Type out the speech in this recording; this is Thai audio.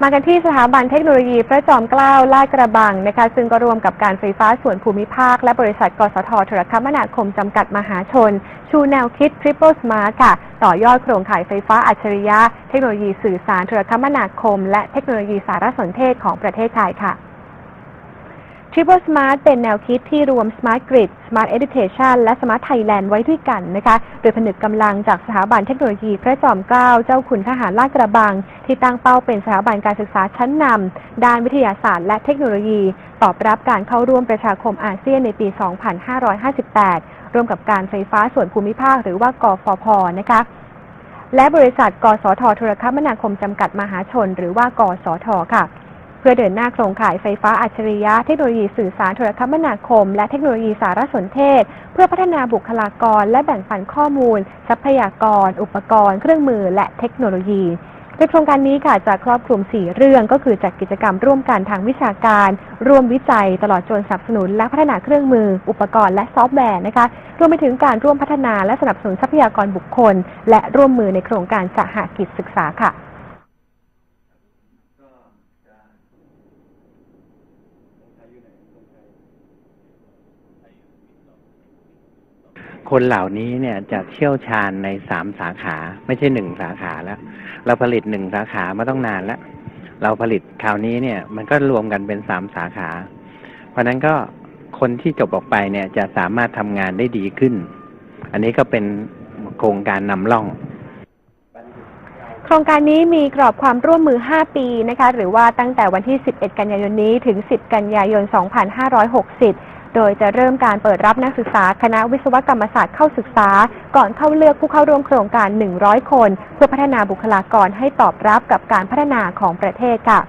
มากันที่สถาบันเทคโนโลยีพระจอมเกล้าลาดกระบังนะคะ ซึ่งก็ร่วมกับการไฟฟ้าส่วนภูมิภาค และบริษัทกสทโทรคมนาคมจำกัดมหาชน ชูแนวคิด Triple Smart ค่ะ ต่อยอดโครงข่ายไฟฟ้าอัจฉริยะ เทคโนโลยีสื่อสารโทรคมนาคม และเทคโนโลยีสารสนเทศของประเทศไทยค่ะ Triple Smart เป็นแนวคิดที่รวม Smart Grid Smart Education และ Smart Thailand ไว้ด้วยกันนะคะ โดยผนึกกำลังจากสถาบันเทคโนโลยีพระจอมเกล้าเจ้าคุณทหารลาดกระบัง ที่ตั้งเป้าเป็นสถาบันการศึกษาชั้นนำด้านวิทยาศาสตร์และเทคโนโลยี ตอบรับการเข้าร่วมประชาคมอาเซียนในปี 2558 ร่วมกับการไฟฟ้าส่วนภูมิภาค หรือว่ากฟพนะคะและบริษัท กสทโทรคมนาคมจำกัดมหาชน หรือว่ากสทค่ะ เพื่อเดินหน้าโครงข่ายไฟฟ้าอัจฉริยะเทคโนโลยีสื่อสารโทรคมนาคม และเทคโนโลยีสารสนเทศ เพื่อพัฒนาบุคลากร และแบ่งปันข้อมูล ทรัพยากร อุปกรณ์ เครื่องมือ และเทคโนโลยีโดยโครงการนี้ค่ะจะครอบคลุม 4 เรื่องก็คือจัดกิจกรรมร่วมกันทางวิชาการ ร่วมวิจัย ตลอดจนสนับสนุน และพัฒนาเครื่องมือ อุปกรณ์และซอฟต์แวร์นะคะรวมไปถึงการร่วมพัฒนาและสนับสนุนทรัพยากรบุคคล และร่วมมือในโครงการสหกิจศึกษาค่ะ คนเหล่านี้เนี่ยจะเชี่ยวชาญในสามสาขา ไม่ใช่หนึ่งสาขาแล้ว เราผลิตหนึ่งสาขามาต้องนานแล้ว เราผลิตคราวนี้เนี่ย มันก็รวมกันเป็นสามสาขา เพราะนั้นก็คนที่จบออกไปเนี่ยจะสามารถทำงานได้ดีขึ้น อันนี้ก็เป็นโครงการนำร่อง โครงการนี้มีกรอบความร่วมมือ 5 ปีนะคะ หรือว่าตั้งแต่วันที่ 11 กันยายนนี้ถึง 10 กันยายน 2560 โดยจะเริ่มการเปิดรับนักศึกษาคณะวิศวกรรมศาสตร์เข้าศึกษา ก่อนเข้าเลือกผู้เข้าร่วมโครงการ 100 คน เพื่อพัฒนาบุคลากรให้ตอบรับกับการพัฒนาของประเทศค่ะ